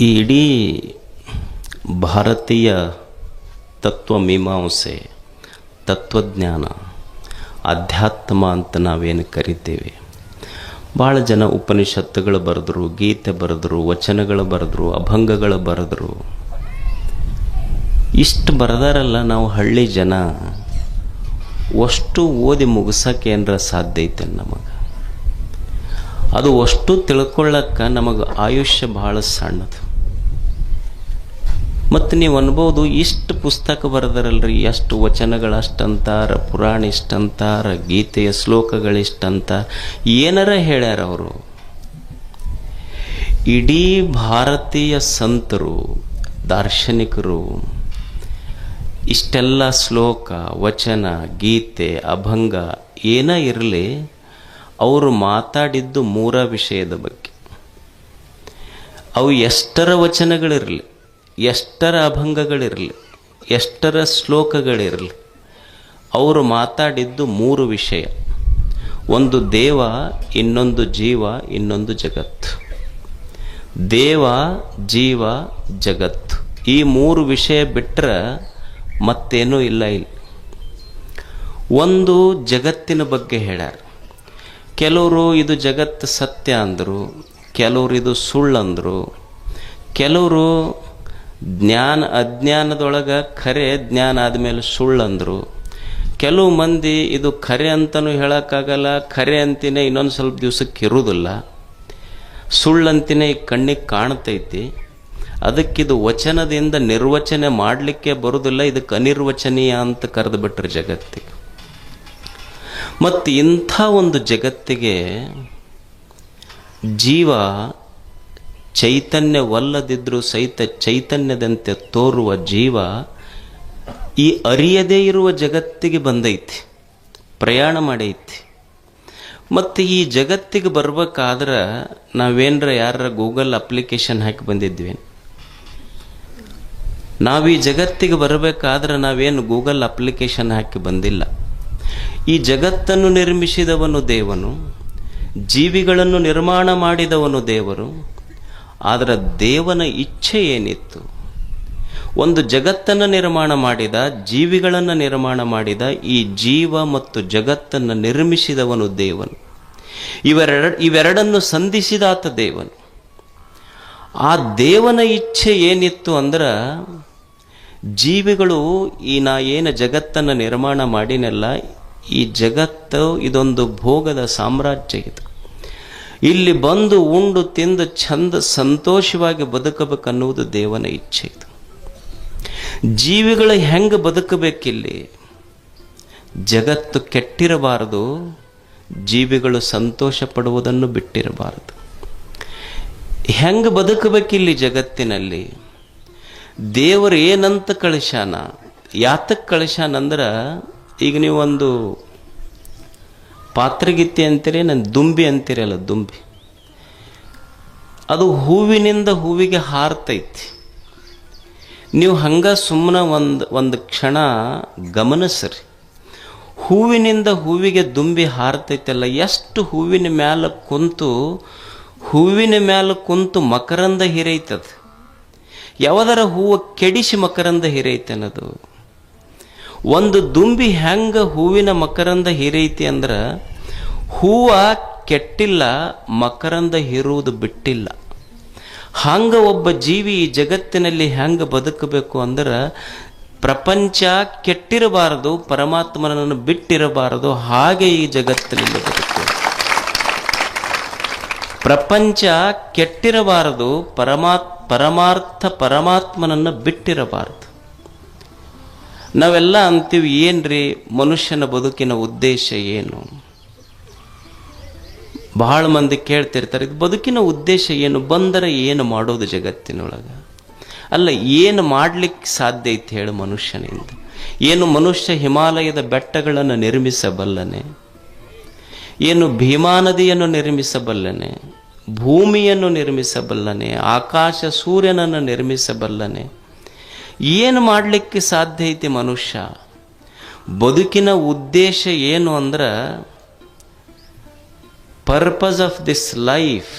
ಈ ಇಡೀ ಭಾರತೀಯ ತತ್ವ ಮೀಮಾಂಸೆ ತತ್ವಜ್ಞಾನ, ಅಧ್ಯಾತ್ಮ ಅಂತ ನಾವೇನು ಕರಿತೇವೆ? ಭಾಳ ಜನ ಉಪನಿಷತ್ತುಗಳು ಬರೆದ್ರು, ಗೀತೆ ಬರೆದ್ರು, ವಚನಗಳು ಬರೆದ್ರು, ಅಭಂಗಗಳು ಬರೆದ್ರು. ಇಷ್ಟು ಬರೆದಾರಲ್ಲ ನಾವು ಹಳ್ಳಿ ಜನ. ಅಷ್ಟು ಓದಿ ಮುಗಿಸೋಕೆ ಏನರ ಸಾಧ್ಯ ಐತೆ ನಮಗೆ. ಅದು ಅಷ್ಟು ತಿಳ್ಕೊಳ್ಳಕ್ಕೆ ನಮಗೆ ಆಯುಷ್ಯ ಭಾಳ ಸಣ್ಣದು. ಮತ್ತು ನೀವು ಅನ್ಬೋದು ಇಷ್ಟು ಪುಸ್ತಕ ಬರೆದರಲ್ರಿ ಎಷ್ಟು ವಚನಗಳು ಅಷ್ಟಂತಾರ, ಪುರಾಣ ಇಷ್ಟಂತಾರ, ಗೀತೆಯ ಶ್ಲೋಕಗಳಿಷ್ಟಂತ ಏನಾರ ಹೇಳ್ಯಾರ ಅವರು? ಇಡೀ ಭಾರತೀಯ ಸಂತರು, ದಾರ್ಶನಿಕರು, ಇಷ್ಟೆಲ್ಲ ಶ್ಲೋಕ, ವಚನ, ಗೀತೆ, ಅಭಂಗ ಏನೇ ಇರಲಿ, ಅವರು ಮಾತಾಡಿದ್ದು ಮೂರ ವಿಷಯದ ಬಗ್ಗೆ. ಅವು ಎಷ್ಟರ ವಚನಗಳಿರಲಿ? ಎಷ್ಟರ ಅಭಂಗಗಳಿರಲಿ, ಎಷ್ಟರ ಶ್ಲೋಕಗಳಿರಲಿ, ಅವರು ಮಾತಾಡಿದ್ದು ಮೂರು ವಿಷಯ. ಒಂದು ದೇವ, ಇನ್ನೊಂದು ಜೀವ, ಇನ್ನೊಂದು ಜಗತ್ತು. ದೇವ, ಜೀವ, ಜಗತ್ತು. ಈ ಮೂರು ವಿಷಯ ಬಿಟ್ಟರೆ ಮತ್ತೇನೂ ಇಲ್ಲ ಇಲ್ಲಿ. ಒಂದು ಜಗತ್ತಿನ ಬಗ್ಗೆ ಹೇಳ್ಯಾರ. ಕೆಲವರು ಇದು ಜಗತ್ತು ಸತ್ಯ ಅಂದರು, ಕೆಲವರು ಇದು ಸುಳ್ಳಂದರು, ಕೆಲವರು ಜ್ಞಾನ ಅಜ್ಞಾನದೊಳಗೆ ಖರೆ ಜ್ಞಾನ ಆದಮೇಲೆ ಸುಳ್ಳಂದರು. ಕೆಲವು ಮಂದಿ ಇದು ಖರೆ ಅಂತಲೂ ಹೇಳೋಕ್ಕಾಗಲ್ಲ, ಖರೆ ಅಂತಿನೇ ಇನ್ನೊಂದು ಸ್ವಲ್ಪ ದಿವಸಕ್ಕೆ ಇರುವುದಿಲ್ಲ ಸುಳ್ಳಂತಿನೇ ಈ ಕಣ್ಣಿಗೆ ಕಾಣ್ತೈತಿ. ಅದಕ್ಕಿದು ವಚನದಿಂದ ನಿರ್ವಚನೆ ಮಾಡಲಿಕ್ಕೆ ಬರುವುದಿಲ್ಲ ಇದಕ್ಕೆ ಅನಿರ್ವಚನೀಯ ಅಂತ ಕರೆದು ಬಿಟ್ರೆ ಜಗತ್ತಿಗೆ. ಮತ್ತು ಇಂಥ ಒಂದು ಜಗತ್ತಿಗೆ ಜೀವ ಚೈತನ್ಯವಲ್ಲದಿದ್ದರೂ ಸಹಿತ ಚೈತನ್ಯದಂತೆ ತೋರುವ ಜೀವ ಈ ಅರಿಯದೇ ಇರುವ ಜಗತ್ತಿಗೆ ಬಂದೈತಿ, ಪ್ರಯಾಣ ಮಾಡೈತಿ. ಮತ್ತು ಈ ಜಗತ್ತಿಗೆ ಬರ್ಬೇಕಾದ್ರೆ ನಾವೇನರ ಯಾರ ಗೂಗಲ್ ಅಪ್ಲಿಕೇಶನ್ ಹಾಕಿ ಬಂದಿದ್ವಿ. ನಾವು ಈ ಜಗತ್ತಿಗೆ ಬರಬೇಕಾದ್ರೆ ನಾವೇನು ಗೂಗಲ್ ಅಪ್ಲಿಕೇಶನ್ ಹಾಕಿ ಬಂದಿಲ್ಲ. ಈ ಜಗತ್ತನ್ನು ನಿರ್ಮಿಸಿದವನು ದೇವನು, ಜೀವಿಗಳನ್ನು ನಿರ್ಮಾಣ ಮಾಡಿದವನು ದೇವರು ಆದರೆ ದೇವನ ಇಚ್ಛೆ ಏನಿತ್ತು? ಒಂದು ಜಗತ್ತನ್ನು ನಿರ್ಮಾಣ ಮಾಡಿದ, ಜೀವಿಗಳನ್ನು ನಿರ್ಮಾಣ ಮಾಡಿದ ಈ ಜೀವ ಮತ್ತು ಜಗತ್ತನ್ನು ನಿರ್ಮಿಸಿದವನು ದೇವನು. ಇವೆರಡ, ಇವೆರಡನ್ನು ಸಂಧಿಸಿದಾತ ದೇವನು. ಆ ದೇವನ ಇಚ್ಛೆ ಏನಿತ್ತು ಅಂದ್ರೆ, ಜೀವಿಗಳು ಈ ನಾ ಏನು ಜಗತ್ತನ್ನು ನಿರ್ಮಾಣ ಮಾಡಿನೆಲ್ಲ, ಈ ಜಗತ್ತು ಇದೊಂದು ಭೋಗದ ಸಾಮ್ರಾಜ್ಯ ಇದು. ಇಲ್ಲಿ ಬಂದು ಉಂಡು ತಿಂದು ಚಂದ ಸಂತೋಷವಾಗಿ ಬದುಕಬೇಕನ್ನುವುದು ದೇವನ ಇಚ್ಛೆ ಇದು. ಜೀವಿಗಳು ಹೆಂಗೆ ಬದುಕಬೇಕಿಲ್ಲಿ? ಜಗತ್ತು ಕೆಟ್ಟಿರಬಾರದು, ಜೀವಿಗಳು ಸಂತೋಷ ಪಡುವುದನ್ನು ಬಿಟ್ಟಿರಬಾರದು. ಹೆಂಗೆ ಬದುಕಬೇಕಿಲ್ಲಿ ಜಗತ್ತಿನಲ್ಲಿ? ದೇವರು ಏನಂತ ಕಳಿಸ್ಯಾನ? ಯಾತಕ್ಕೆ ಕಳಿಸ್ಯಾನ ಅಂದ್ರೆ ಈಗ ನೀವು ಒಂದು ಪಾತ್ರಗಿತ್ತಿ ಅಂತೀರಿ ನನ್ನ ದುಂಬಿ ಅಂತೀರಲ್ಲ ದುಂಬಿ. ಅದು ಹೂವಿನಿಂದ ಹೂವಿಗೆ ಹಾರ್ತೈತಿ. ನೀವು ಹಂಗ ಸುಮ್ಮನೆ ಒಂದು ಒಂದು ಕ್ಷಣ ಗಮನಿಸ್ರಿ. ಹೂವಿನಿಂದ ಹೂವಿಗೆ ದುಂಬಿ ಹಾರ್ತೈತಲ್ಲ, ಎಷ್ಟು ಹೂವಿನ ಮ್ಯಾಲ ಕುಂತು, ಹೂವಿನ ಮ್ಯಾಲ ಕುಂತು ಮಕರಂದ ಹಿರೈತದ. ಯಾವದರ ಹೂವು ಕೆಡಿಸಿ ಮಕರಂದ ಹಿರೈತೆ ಅನ್ನೋದು ಒಂದು ದುಂಬಿ ಹೆಂಗ ಹೂವಿನ ಮಕರಂದ ಹೀರೈತಿ ಅಂದ್ರೆ, ಹೂವ ಕೆಟ್ಟಿಲ್ಲ, ಮಕರಂದ ಹೀರುವುದು ಬಿಟ್ಟಿಲ್ಲ. ಹಂಗ ಒಬ್ಬ ಜೀವಿ ಈ ಜಗತ್ತಿನಲ್ಲಿ ಹೆಂಗ ಬದುಕಬೇಕು ಅಂದ್ರೆ, ಪ್ರಪಂಚ ಕೆಟ್ಟಿರಬಾರದು, ಪರಮಾತ್ಮನನ್ನು ಬಿಟ್ಟಿರಬಾರದು, ಹಾಗೆ ಈ ಜಗತ್ತಿನಲ್ಲಿ ಬದುಕು. ಪ್ರಪಂಚ ಕೆಟ್ಟಿರಬಾರದು, ಪರಮಾತ್, ಪರಮಾರ್ಥ ಪರಮಾತ್ಮನನ್ನು ಬಿಟ್ಟಿರಬಾರದು. ನಾವೆಲ್ಲ ಅಂತೀವಿ, ಏನ್ರಿ ಮನುಷ್ಯನ ಬದುಕಿನ ಉದ್ದೇಶ ಏನು? ಬಹಳ ಮಂದಿ ಕೇಳ್ತಿರ್ತಾರೆ, ಇದು ಬದುಕಿನ ಉದ್ದೇಶ ಏನು? ಬಂದರೆ ಏನು ಮಾಡೋದು ಜಗತ್ತಿನೊಳಗೆ? ಅಲ್ಲ, ಏನು ಮಾಡಲಿಕ್ಕೆ ಸಾಧ್ಯ ಐತೆ ಹೇಳು ಮನುಷ್ಯನಿಂದ? ಏನು ಮನುಷ್ಯ ಹಿಮಾಲಯದ ಬೆಟ್ಟಗಳನ್ನು ನಿರ್ಮಿಸಬಲ್ಲನೆ? ಏನು ಭೀಮಾ ನದಿಯನ್ನು ನಿರ್ಮಿಸಬಲ್ಲನೆ? ಭೂಮಿಯನ್ನು ನಿರ್ಮಿಸಬಲ್ಲನೆ? ಆಕಾಶ ಸೂರ್ಯನನ್ನು ನಿರ್ಮಿಸಬಲ್ಲನೆ? ಏನು ಮಾಡಲಿಕ್ಕೆ ಸಾಧ್ಯ ಐತಿ ಮನುಷ್ಯ ಬದುಕಿನ ಉದ್ದೇಶ ಏನು ಅಂದ್ರೆ ಪರ್ಪಸ್ ಆಫ್ ದಿಸ್ ಲೈಫ್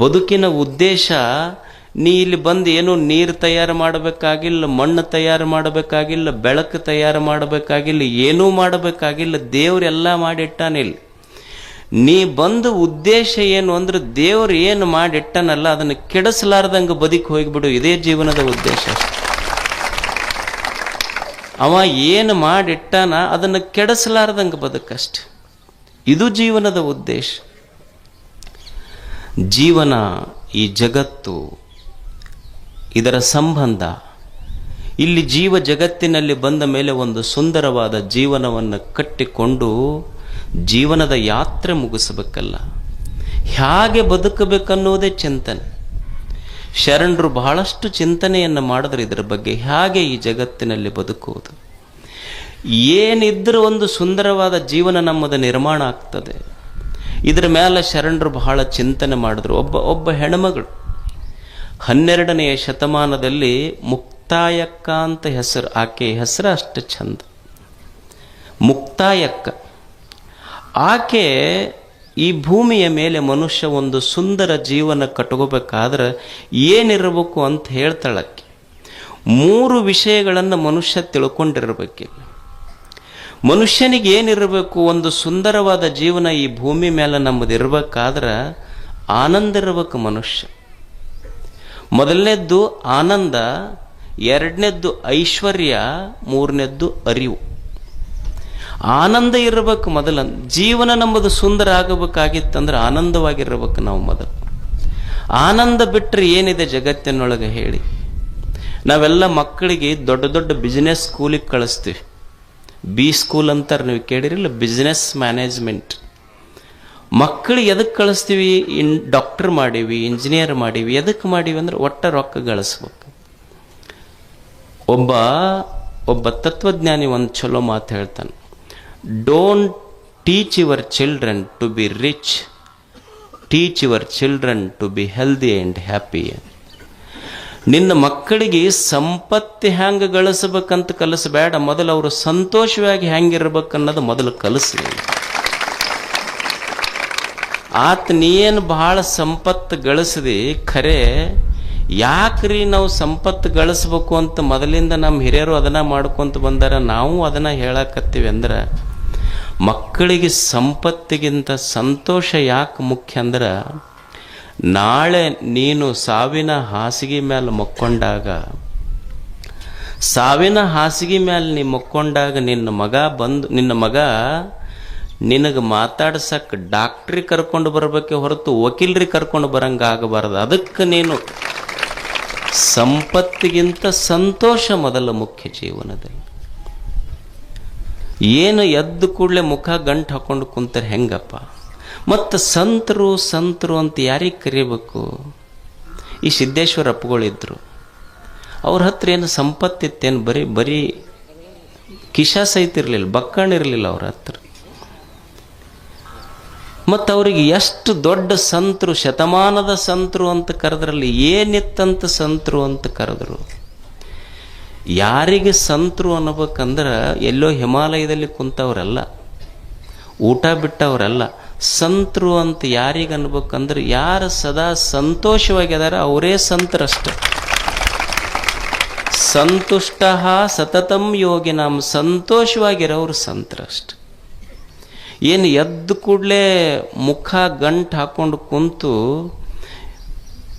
ಬದುಕಿನ ಉದ್ದೇಶ, ನೀ ಇಲ್ಲಿ ಬಂದು ಏನು ನೀರು ತಯಾರು ಮಾಡಬೇಕಾಗಿಲ್ಲ, ಮಣ್ಣು ತಯಾರು ಮಾಡಬೇಕಾಗಿಲ್ಲ, ಬೆಳಕು ತಯಾರು ಮಾಡಬೇಕಾಗಿಲ್ಲ, ಏನೂ ಮಾಡಬೇಕಾಗಿಲ್ಲ ದೇವರೆಲ್ಲ ಮಾಡಿಟ್ಟಾನಿಲ್ಲ ನೀ ಬಂದು ಉದ್ದೇಶ ಏನು ಅಂದ್ರೆ, ದೇವ್ರು ಏನು ಮಾಡಿಟ್ಟನಲ್ಲ, ಅದನ್ನು ಕೆಡಿಸಲಾರ್ದಂಗೆ ಬದುಕಿ ಹೋಗಿಬಿಡು, ಇದೇ ಜೀವನದ ಉದ್ದೇಶ. ಅವ ಏನು ಮಾಡಿಟ್ಟಾನ ಅದನ್ನು ಕೆಡಿಸಲಾರ್ದಂಗೆ ಬದುಕಷ್ಟೆ. ಇದು ಜೀವನದ ಉದ್ದೇಶ. ಜೀವನ ಈ ಜಗತ್ತು, ಇದರ ಸಂಬಂಧ, ಇಲ್ಲಿ ಜೀವ ಜಗತ್ತಿನಲ್ಲಿ ಬಂದ ಮೇಲೆ ಒಂದು ಸುಂದರವಾದ ಜೀವನವನ್ನು ಕಟ್ಟಿಕೊಂಡು ಜೀವನದ ಯಾತ್ರೆ ಮುಗಿಸಬೇಕಲ್ಲ. ಹೇಗೆ ಬದುಕಬೇಕನ್ನೋದೇ ಚಿಂತನೆ. ಶರಣರು ಬಹಳಷ್ಟು ಚಿಂತನೆಯನ್ನು ಮಾಡಿದ್ರೆ ಇದರ ಬಗ್ಗೆ. ಹೇಗೆ ಈ ಜಗತ್ತಿನಲ್ಲಿ ಬದುಕುವುದು. ಏನಿದ್ರೂ ಒಂದು ಸುಂದರವಾದ ಜೀವನ ನಮ್ಮದು ನಿರ್ಮಾಣ ಆಗ್ತದೆ. ಇದರ ಮೇಲೆ ಶರಣರು ಬಹಳ ಚಿಂತನೆ ಮಾಡಿದ್ರು. ಒಬ್ಬ ಒಬ್ಬ ಹೆಣ್ಮಗಳು. ಹನ್ನೆರಡನೆಯ ಶತಮಾನದಲ್ಲಿ ಮುಕ್ತಾಯಕ್ಕ ಅಂತ ಹೆಸರು, ಆಕೆ ಹೆಸರು ಅಷ್ಟು ಚಂದ. ಮುಕ್ತಾಯಕ್ಕ. ಆಕೆ ಈ ಭೂಮಿಯ ಮೇಲೆ ಮನುಷ್ಯ ಒಂದು ಸುಂದರ ಜೀವನ ಕಟ್ಕೋಬೇಕಾದ್ರೆ ಏನಿರಬೇಕು ಅಂತ ಹೇಳ್ತಾಳಕ್ಕೆ. ಮೂರು ವಿಷಯಗಳನ್ನು ಮನುಷ್ಯ ತಿಳ್ಕೊಂಡಿರಬೇಕು ಮನುಷ್ಯನಿಗೆ ಏನಿರಬೇಕು, ಒಂದು ಸುಂದರವಾದ ಜೀವನ ಈ ಭೂಮಿ ಮೇಲೆ ನಮ್ಮದು ಇರಬೇಕಾದ್ರೆ ಆನಂದ ಇರಬೇಕು ಮನುಷ್ಯ. ಮೊದಲನೇದ್ದು ಆನಂದ, ಎರಡನೇದ್ದು ಐಶ್ವರ್ಯ, ಮೂರನೇದ್ದು ಅರಿವು. ಆನಂದ ಇರಬೇಕು ಮೊದಲ. ಜೀವನ ನಮ್ಮದು ಸುಂದರ ಆಗಬೇಕಾಗಿತ್ತಂದ್ರೆ ಆನಂದವಾಗಿರ್ಬೇಕು ನಾವು ಮೊದಲು. ಆನಂದ ಬಿಟ್ಟರೆ ಏನಿದೆ ಜಗತ್ತಿನೊಳಗೆ ಹೇಳಿ. ನಾವೆಲ್ಲ ಮಕ್ಕಳಿಗೆ ದೊಡ್ಡ ದೊಡ್ಡ ಬಿಸ್ನೆಸ್ ಸ್ಕೂಲಿಗೆ ಕಳಿಸ್ತೀವಿ. ಬಿ ಸ್ಕೂಲ್ ಅಂತಾರೆ ನೀವು ಕೇಳಿರಿಲ್ಲ ಬಿಸ್ನೆಸ್ ಮ್ಯಾನೇಜ್ಮೆಂಟ್ ಮಕ್ಕಳು ಎದಕ್ಕೆ ಕಳಿಸ್ತೀವಿ? ಇನ್ ಡಾಕ್ಟರ್ ಮಾಡೀವಿ ಇಂಜಿನಿಯರ್ ಮಾಡೀವಿ ಎದಕ್ಕೆ ಮಾಡೀವಿ ಅಂದ್ರೆ ಒಟ್ಟ ರೊಕ್ಕ ಗಳಿಸ್ಬೇಕು. ಒಬ್ಬ ಒಬ್ಬ ತತ್ವಜ್ಞಾನಿ ಒಂದು ಚಲೋ ಮಾತು ಹೇಳ್ತಾನೆ. Don't teach your children to be rich teach your children to be healthy and happy ನಿನ್ನ ಮಕ್ಕಳಿಗೆ ಸಂಪತ್ತು ಹೆಂಗೆ ಗಳಿಸ್ಬೇಕಂತ ಕಲಿಸಬೇಡ. ಮೊದಲು ಅವರು ಸಂತೋಷವಾಗಿ ಅನ್ನೋದು ಮೊದಲು ಕಲಿಸಿ. ಆತ ನೀನು ಬಹಳ ಸಂಪತ್ತು ಗಳಿಸಿದಿ. ಖರೆ, ಯಾಕ್ರಿ ನಾವು ಸಂಪತ್ತು ಗಳಿಸ್ಬೇಕು ಅಂತ ಮೊದಲಿಂದ ನಮ್ಮ ಹಿರಿಯರು ಅದನ್ನ ಮಾಡ್ಕೊಂತ ಬಂದಾರ. ನಾವು ಅದನ್ನ ಹೇಳಕತ್ತೀವಿ ಅಂದ್ರೆ ಮಕ್ಕಳಿಗೆ ಸಂಪತ್ತಿಗಿಂತ ಸಂತೋಷ ಯಾಕೆ ಮುಖ್ಯ ಅಂದ್ರೆ, ನಾಳೆ ನೀನು ಸಾವಿನ ಹಾಸಿಗೆ ಮೇಲೆ ಮಕ್ಕೊಂಡಾಗ, ಸಾವಿನ ಹಾಸಿಗೆ ಮೇಲೆ ನೀ ಮಕ್ಕೊಂಡಾಗ ನಿನ್ನ ಮಗ ಬಂದು, ನಿನ್ನ ಮಗ ನಿನಗೆ ಮಾತಾಡ್ಸಕ್ಕೆ ಡಾಕ್ಟ್ರಿ ಕರ್ಕೊಂಡು ಬರಬೇಕೆ ಹೊರತು ವಕೀಲ್ರಿ ಕರ್ಕೊಂಡು ಬರಂಗ ಆಗಬಾರದು. ಅದಕ್ಕೆ ನೀನು ಸಂಪತ್ತಿಗಿಂತ ಸಂತೋಷ ಮೊದಲ ಮುಖ್ಯ ಜೀವನದಲ್ಲಿ. ಏನು ಎದ್ದು ಕೂಡಲೇ ಮುಖ ಗಂಟು ಹಾಕೊಂಡು ಕುಂತಾರೆ ಹೆಂಗಪ್ಪ? ಮತ್ತು ಸಂತರು ಸಂತರು ಅಂತ ಯಾರಿಗೆ ಕರಿಬೇಕು? ಈ ಸಿದ್ದೇಶ್ವರ ಅಪ್ಪಗಳಿದ್ರು ಅವ್ರ ಹತ್ರ ಏನು ಸಂಪತ್ತಿತ್ತೇನು ಬರೀ ಬರೀ ಕಿಶ ಸಹಿತ ಇರಲಿಲ್ಲ ಬಕ್ಕಣಿರಲಿಲ್ಲ ಅವ್ರ ಹತ್ರ. ಮತ್ತು ಅವರಿಗೆ ಎಷ್ಟು ದೊಡ್ಡ ಸಂತರು, ಶತಮಾನದ ಸಂತರು ಅಂತ ಕರೆದ್ರಲ್ಲಿ ಏನಿತ್ತಂತ ಸಂತರು ಅಂತ ಕರೆದ್ರು. ಯಾರಿಗೆ ಸಂತರು ಅನ್ನಬೇಕಂದ್ರೆ ಎಲ್ಲೋ ಹಿಮಾಲಯದಲ್ಲಿ ಕುಂತವರಲ್ಲ, ಊಟ ಬಿಟ್ಟವರಲ್ಲ. ಸಂತರು ಅಂತ ಯಾರಿಗೆ ಅನ್ಬೇಕಂದ್ರೆ ಯಾರು ಸದಾ ಸಂತೋಷವಾಗಿದ್ದಾರೆ ಅವರೇ ಸಂತರಷ್ಟೆ. ಸಂತುಷ್ಟ ಸತತಂ ನಮ್ಮ ಸಂತೋಷವಾಗಿರೋರು ಸಂತರಷ್ಟೆ. ಏನು ಎದ್ದು ಕೂಡಲೇ ಮುಖ ಗಂಟು ಹಾಕೊಂಡು ಕುಂತು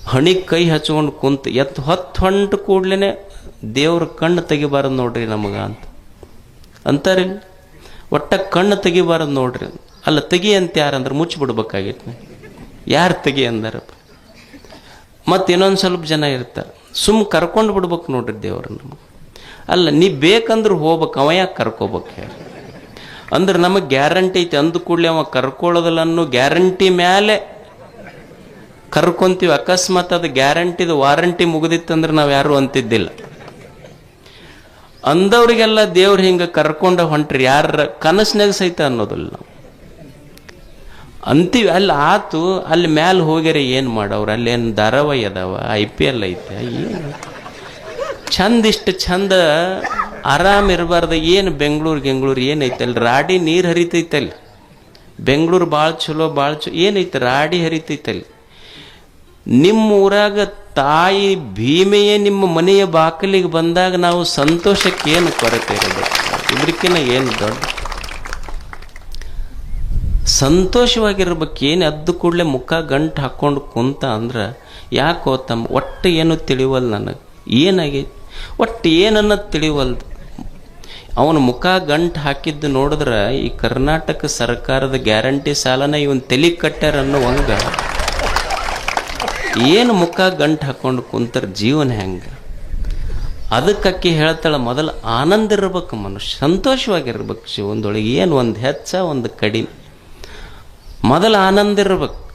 ಹಣಿಗೆ ಕೈ ಹಚ್ಕೊಂಡು ಕುಂತು ಎತ್ತು ಹೊತ್ತು ಹೊಂಟು ಕೂಡ್ಲೇ ದೇವ್ರ ಕಣ್ಣು ತೆಗಿಬಾರದು ನೋಡ್ರಿ ನಮಗ ಅಂತ. ಅಂತಾರೆ ಒಟ್ಟ ಕಣ್ಣು ತೆಗಿಬಾರದು ನೋಡ್ರಿ. ಅಲ್ಲ, ತೆಗಿ ಅಂತ ಯಾರಂದ್ರೆ ಮುಚ್ಚಿಬಿಡ್ಬೇಕಾಗಿತ್ತು ಯಾರು ತೆಗಿ ಅಂದಾರಪ್ಪ ಮತ್ತು ಇನ್ನೊಂದು ಸ್ವಲ್ಪ ಜನ ಇರ್ತಾರೆ. ಸುಮ್ ಕರ್ಕೊಂಡು ಬಿಡ್ಬೇಕು ನೋಡ್ರಿ ದೇವ್ರ ನಮಗೆ. ಅಲ್ಲ, ನೀ ಬೇಕಂದ್ರೆ ಹೋಗ್ಬೇಕು, ಅವ ಯಾಕೆ ಕರ್ಕೋಬೇಕು ಹೇಳಿ. ಅಂದ್ರೆ ನಮಗೆ ಗ್ಯಾರಂಟಿ ಐತಿ, ಅಂದ ಕೂಡಲೇ ಅವ ಕರ್ಕೊಳ್ಳೋದಿಲ್ಲ ಅನ್ನೋ ಗ್ಯಾರಂಟಿ ಮೇಲೆ ಕರ್ಕೊಂತೀವಿ. ಅಕಸ್ಮಾತ್ ಅದು ಗ್ಯಾರಂಟಿದು ವಾರಂಟಿ ಮುಗಿದಿತ್ತಂದ್ರೆ ನಾವು ಯಾರು ಅಂತಿದ್ದಿಲ್ಲ. ಅಂದವ್ರಿಗೆಲ್ಲ ದೇವ್ರು ಹಿಂಗೆ ಕರ್ಕೊಂಡ ಹೊಂಟ್ರಿ ಯಾರ ಕನಸಿನಾಗ ಸಹಿತ ಅನ್ನೋದಿಲ್ಲ ನಾವು. ಅಂತೀವಿ, ಅಲ್ಲಿ ಆತು, ಅಲ್ಲಿ ಮ್ಯಾಲ ಹೋಗ್ಯಾರ ಏನು ಮಾಡವ್ರು? ಅಲ್ಲಿ ಏನು ಧಾರಾವಾಹಿ ಅದಾವ ಐ ಪಿ ಎಲ್ ಐತೆ, ಏನು? ಚಂದ ಇಷ್ಟು ಚಂದ ಆರಾಮ್ ಇರಬಾರ್ದು. ಏನು ಬೆಂಗಳೂರು ಗೆಂಗಳೂರು ಏನೈತೆ? ಅಲ್ಲಿ ರಾಡಿ ನೀರು ಹರಿತೈತಲ್ಲಿ ಬೆಂಗಳೂರು ಭಾಳ ಚಲೋ ಭಾಳ ಚಲೋ ಏನೈತೆ? ರಾಡಿ ಹರಿತೈತಲ್ಲಿ ನಿಮ್ಮ ಊರಾಗ ತಾಯಿ ಭೀಮೆಯೇ ನಿಮ್ಮ ಮನೆಯ ಬಾಕಲಿಗೆ ಬಂದಾಗ ನಾವು ಸಂತೋಷಕ್ಕೆ ಏನು ಕೊರತೆ ಇರೋದು? ಇದಕ್ಕಿಂತ ಏನು ದೊಡ್ಡ? ಸಂತೋಷವಾಗಿರ್ಬೇಕೇನು? ಅದ್ದು ಕೂಡಲೇ ಮುಖ ಗಂಟು ಹಾಕ್ಕೊಂಡು ಕುಂತ ಅಂದ್ರೆ ಯಾಕೋ ತಮ್ಮ ಒಟ್ಟು ಏನು ತಿಳಿವಲ್ ನನಗೆ? ಏನಾಗೈತಿ? ಒಟ್ಟು ಏನನ್ನ ತಿಳಿವಲ್ದು? ಅವನ ಮುಖ ಗಂಟು ಹಾಕಿದ್ದು ನೋಡಿದ್ರೆ ಈ ಕರ್ನಾಟಕ ಸರ್ಕಾರದ ಗ್ಯಾರಂಟಿ ಸಾಲನ ಇವನ್ ತಲೆ ಕಟ್ಟ್ಯಾರ ಅನ್ನೋ ಹಂಗ ಏನು ಮುಖ ಗಂಟು ಹಾಕ್ಕೊಂಡು ಕುಂತರ ಜೀವನ ಹೆಂಗೆ? ಅದಕ್ಕಕ್ಕಿ ಹೇಳ್ತಾಳೆ, ಮೊದಲು ಆನಂದ ಇರ್ಬೇಕು ಮನುಷ್ಯ, ಸಂತೋಷವಾಗಿರ್ಬೇಕು ಜೀವನದೊಳಗೆ. ಏನು ಒಂದು ಹೆಚ್ಚ, ಒಂದು ಕಡಿಮೆ. ಮೊದಲು ಆನಂದ ಇರ್ಬೇಕು.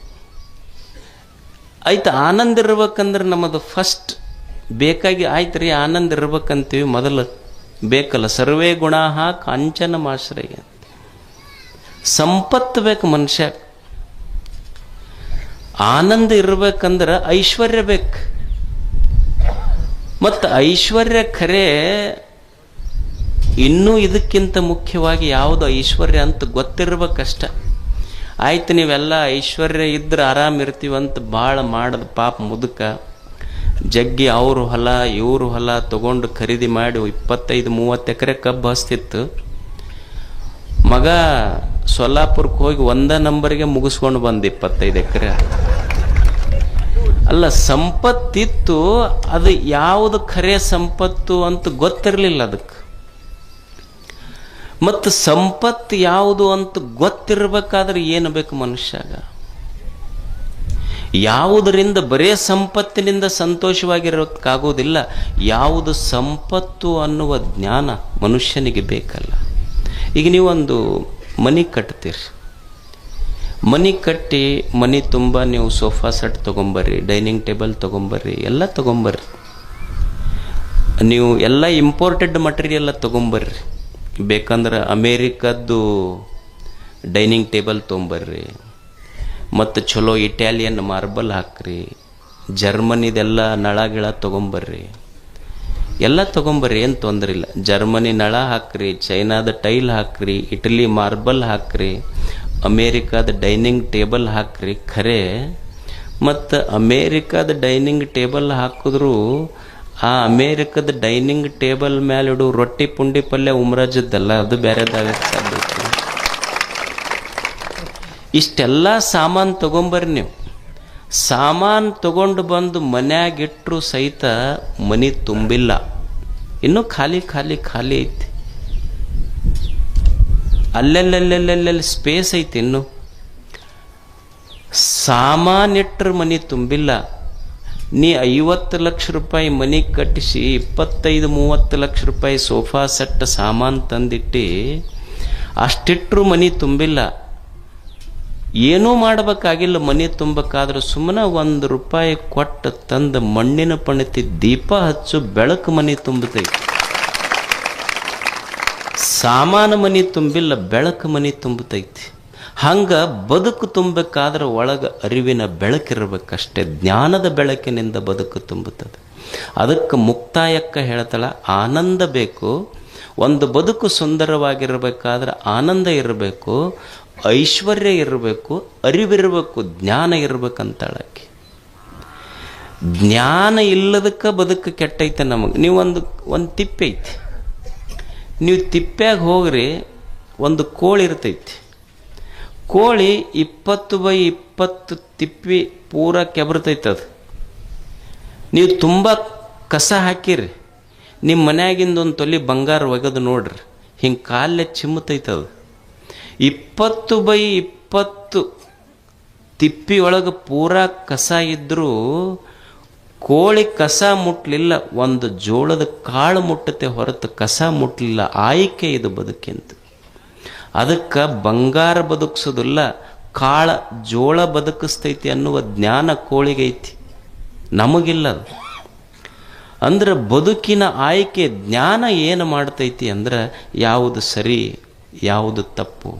ಆಯ್ತು, ಆನಂದ ಇರ್ಬೇಕಂದ್ರೆ ನಮ್ಮದು ಫಸ್ಟ್ ಬೇಕಾಗಿ ಆಯ್ತು ರೀ ಆನಂದ ಇರ್ಬೇಕಂತೀವಿ ಮೊದಲು. ಬೇಕಲ್ಲ, ಸರ್ವೇ ಗುಣಾಹ ಕಾಂಚನ ಮಾಶ್ರಯ ಸಂಪತ್ತು ಬೇಕು ಮನುಷ್ಯ ಆನಂದ ಇರ್ಬೇಕಂದ್ರೆ ಐಶ್ವರ್ಯ ಬೇಕು. ಮತ್ತು ಐಶ್ವರ್ಯ ಖರೆ ಇನ್ನೂ ಇದಕ್ಕಿಂತ ಮುಖ್ಯವಾಗಿ ಯಾವುದು ಐಶ್ವರ್ಯ ಅಂತ ಗೊತ್ತಿರ್ಬೇಕಷ್ಟ. ಆಯ್ತು ನೀವೆಲ್ಲ ಐಶ್ವರ್ಯ ಇದ್ರೆ ಆರಾಮ್ ಇರ್ತೀವಂತ ಭಾಳ ಮಾಡದ ಪಾಪ ಮುದುಕ. ಜಗ್ಗಿ ಅವರು ಹೊಲ, ಇವರು ಹೊಲ ತಗೊಂಡು ಖರೀದಿ ಮಾಡಿ ಇಪ್ಪತ್ತೈದು, ಮೂವತ್ತು ಎಕರೆ ಕಬ್ಬು ಹಸ್ತಿತ್ತು ಮಗ ಸೊಲ್ಲಾಪುರಕ್ಕೆ ಹೋಗಿ ಒಂದ ನಂಬರ್ಗೆ ಮುಗಿಸ್ಕೊಂಡು ಬಂದು ಇಪ್ಪತ್ತೈದು ಎಕರೆ. ಅಲ್ಲ, ಸಂಪತ್ತಿತ್ತು, ಅದು ಯಾವುದು ಖರೆ ಸಂಪತ್ತು ಅಂತ ಗೊತ್ತಿರಲಿಲ್ಲ ಅದಕ್ಕೆ. ಮತ್ತು ಸಂಪತ್ತು ಯಾವುದು ಅಂತ ಗೊತ್ತಿರಬೇಕಾದ್ರೆ ಏನು ಬೇಕು ಮನುಷ್ಯಾಗ? ಯಾವುದರಿಂದ ಬರೇ ಸಂಪತ್ತಿನಿಂದ ಸಂತೋಷವಾಗಿರೋಕ್ಕಾಗೋದಿಲ್ಲ, ಯಾವುದು ಸಂಪತ್ತು ಅನ್ನುವ ಜ್ಞಾನ ಮನುಷ್ಯನಿಗೆ ಬೇಕಲ್ಲ. ಈಗ ನೀವೊಂದು ಮನೆ ಕಟ್ತೀರಿ. ಮನೆ ಕಟ್ಟಿ, ಮನೆ ತುಂಬ ನೀವು ಸೋಫಾ ಸೆಟ್ ತೊಗೊಂಬರ್ರಿ ಡೈನಿಂಗ್ ಟೇಬಲ್ ತೊಗೊಂಬರ್ರಿ, ಎಲ್ಲ ತೊಗೊಂಬರ್ರಿ. ನೀವು ಎಲ್ಲ ಇಂಪೋರ್ಟೆಡ್ ಮಟೀರಿಯಲ್ ತೊಗೊಂಬರ್ರಿ. ಬೇಕಂದ್ರೆ ಅಮೇರಿಕದ್ದು ಡೈನಿಂಗ್ ಟೇಬಲ್ ತೊಗೊಂಬರ್ರಿ. ಮತ್ತು ಚಲೋ ಇಟಾಲಿಯನ್ ಮಾರ್ಬಲ್ ಹಾಕ್ರಿ. ಜರ್ಮನಿದೆಲ್ಲ ನಳ ಗಿಳ ತೊಗೊಂಬರ್ರಿ. ಎಲ್ಲ ತೊಗೊಂಬರ್ರಿ, ಏನು ತೊಂದರೆ ಇಲ್ಲ. ಜರ್ಮನಿ ನಳ ಹಾಕ್ರಿ, ಚೈನಾದ ಟೈಲ್ ಹಾಕ್ರಿ, ಇಟಲಿ ಮಾರ್ಬಲ್ ಹಾಕ್ರಿ. ಅಮೇರಿಕಾದ ಡೈನಿಂಗ್ ಟೇಬಲ್ ಹಾಕ್ರಿ, ಖರೆ. ಮತ್ತು ಅಮೇರಿಕಾದ ಡೈನಿಂಗ್ ಟೇಬಲ್ ಹಾಕಿದ್ರು ಆ ಅಮೇರಿಕದ ಡೈನಿಂಗ್ ಟೇಬಲ್ ಮೇಲೆ ಇಡು ರೊಟ್ಟಿ ಪುಂಡಿ ಪಲ್ಯ ಉಮ್ರಾಜದ್ದಲ್ಲ, ಅದು ಬೇರೆದಾಗಕ್ಕೆ. ಇಷ್ಟೆಲ್ಲ ಸಾಮಾನು ತಗೊಂಬರ್ರಿ ನೀವು. ಸಾಮಾನು ತಗೊಂಡು ಬಂದು ಮನ್ಯಾಗಿಟ್ಟರು ಸಹಿತ ಮನಿ ತುಂಬಿಲ್ಲ. ಇನ್ನೂ ಖಾಲಿ ಖಾಲಿ ಖಾಲಿ ಐತಿ. ಅಲ್ಲೆಲ್ಲೆಲ್ಲೆಲ್ಲೆಲ್ಲಿ ಸ್ಪೇಸ್ ಐತಿ ಇನ್ನು. ಸಾಮಾನ್ಯಟ್ರ ಮನಿ ತುಂಬಿಲ್ಲ. ನೀ ಐವತ್ತು ಲಕ್ಷ ರೂಪಾಯಿ ಮನಿ ಕಟ್ಟಿಸಿ ಇಪ್ಪತ್ತೈದು, ಮೂವತ್ತು ಲಕ್ಷ ರೂಪಾಯಿ ಸೋಫಾ ಸೆಟ್ ಸಾಮಾನು ತಂದಿಟ್ಟು ಅಷ್ಟಿಟ್ರು ಮನಿ ತುಂಬಿಲ್ಲ. ಏನೂ ಮಾಡಬೇಕಾಗಿಲ್ಲ ಮನೆ ತುಂಬಬೇಕಾದ್ರೆ ಸುಮ್ಮನೆ ಒಂದು ರೂಪಾಯಿ ಕೊಟ್ಟು ತಂದು ಮಣ್ಣಿನ ಪಣತಿ ದೀಪ ಹಚ್ಚು ಬೆಳಕು ಮನೆ ತುಂಬತೈತಿ. ಸಾಮಾನು ಮನೆ ತುಂಬಿಲ್ಲ, ಬೆಳಕು ಮನೆ ತುಂಬತೈತಿ. ಹಂಗ ಬದುಕು ತುಂಬಬೇಕಾದ್ರೆ ಒಳಗ ಅರಿವಿನ ಬೆಳಕಿರಬೇಕಷ್ಟೇ, ಜ್ಞಾನದ ಬೆಳಕಿನಿಂದ ಬದುಕು ತುಂಬುತ್ತದೆ. ಅದಕ್ಕೆ ಮುಕ್ತಾಯಕ್ಕ ಹೇಳ್ತಾಳೆ, ಆನಂದ ಬೇಕು, ಒಂದು ಬದುಕು ಸುಂದರವಾಗಿರಬೇಕಾದ್ರೆ ಆನಂದ ಇರಬೇಕು, ಐಶ್ವರ್ಯ ಇರಬೇಕು, ಅರಿವಿರಬೇಕು, ಜ್ಞಾನ ಇರಬೇಕಂತಾಳಕ್ಕೆ ಜ್ಞಾನ ಇಲ್ಲದಕ್ಕೆ ಬದುಕು ಕೆಟ್ಟೈತೆ ನಮಗೆ. ನೀವು ಒಂದು ಒಂದು ತಿಪ್ಪೆ ಐತಿ. ನೀವು ತಿಪ್ಪ್ಯಾಗ ಹೋಗ್ರಿ, ಒಂದು ಕೋಳಿ ಇರ್ತೈತಿ. ಕೋಳಿ ಇಪ್ಪತ್ತು ಬೈ ಇಪ್ಪತ್ತು ತಿಪ್ಪಿ ಪೂರ ಕೆಬರ್ತೈತೆ ಅದು. ನೀವು ತುಂಬ ಕಸ ಹಾಕಿರಿ. ನಿಮ್ಮ ಮನ್ಯಾಗಿಂದ ಒಂದು ತೊಲಿ ಬಂಗಾರ ಒಗೆದು ನೋಡ್ರಿ. ಹಿಂಗೆ ಕಾಲೇ ಚಿಮ್ಮತೈತೆ ಅದು. ಇಪ್ಪತ್ತು ಬೈ ಇಪ್ಪತ್ತು ತಿಪ್ಪಿ ಒಳಗೆ ಪೂರಾ ಕಸ ಇದ್ದರೂ ಕೋಳಿ ಕಸ ಮುಟ್ಲಿಲ್ಲ, ಒಂದು ಜೋಳದ ಕಾಳು ಮುಟ್ಟತೆ ಹೊರತು ಕಸ ಮುಟ್ಲಿಲ್ಲ, ಆಯ್ಕೆ ಇದು ಬದುಕಿಂತ. ಅದಕ್ಕೆ ಬಂಗಾರ ಬದುಕಿಸೋದಿಲ್ಲ, ಕಾಳ ಜೋಳ ಬದುಕಿಸ್ತೈತಿ ಅನ್ನುವ ಜ್ಞಾನ ಕೋಳಿಗೈತಿ ನಮಗಿಲ್ಲ ಅದು. ಅಂದ್ರೆ ಬದುಕಿನ ಆಯ್ಕೆ, ಜ್ಞಾನ ಏನು ಮಾಡ್ತೈತಿ ಅಂದ್ರೆ, ಯಾವುದು ಸರಿ, ಯಾವುದು ತಪ್ಪು.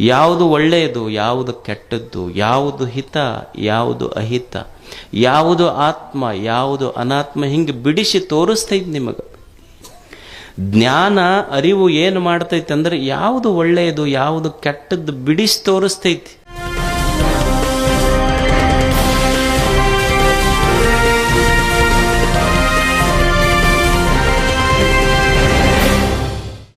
ಯಾವುದು ಒಳ್ಳೆಯದು, ಯಾವುದು ಕೆಟ್ಟದ್ದು, ಯಾವುದು ಹಿತ, ಯಾವುದು ಅಹಿತ, ಯಾವುದು ಆತ್ಮ, ಯಾವುದು ಅನಾತ್ಮ, ಹಿಂಗೆ ಬಿಡಿಸಿ ತೋರಿಸ್ತೈತಿ ನಿಮಗೆ. ಜ್ಞಾನ, ಅರಿವು ಏನು ಮಾಡ್ತೈತೆ ಅಂದ್ರೆ ಯಾವುದು ಒಳ್ಳೆಯದು, ಯಾವುದು ಕೆಟ್ಟದ್ದು ಬಿಡಿಸಿ ತೋರಿಸ್ತೈತಿ.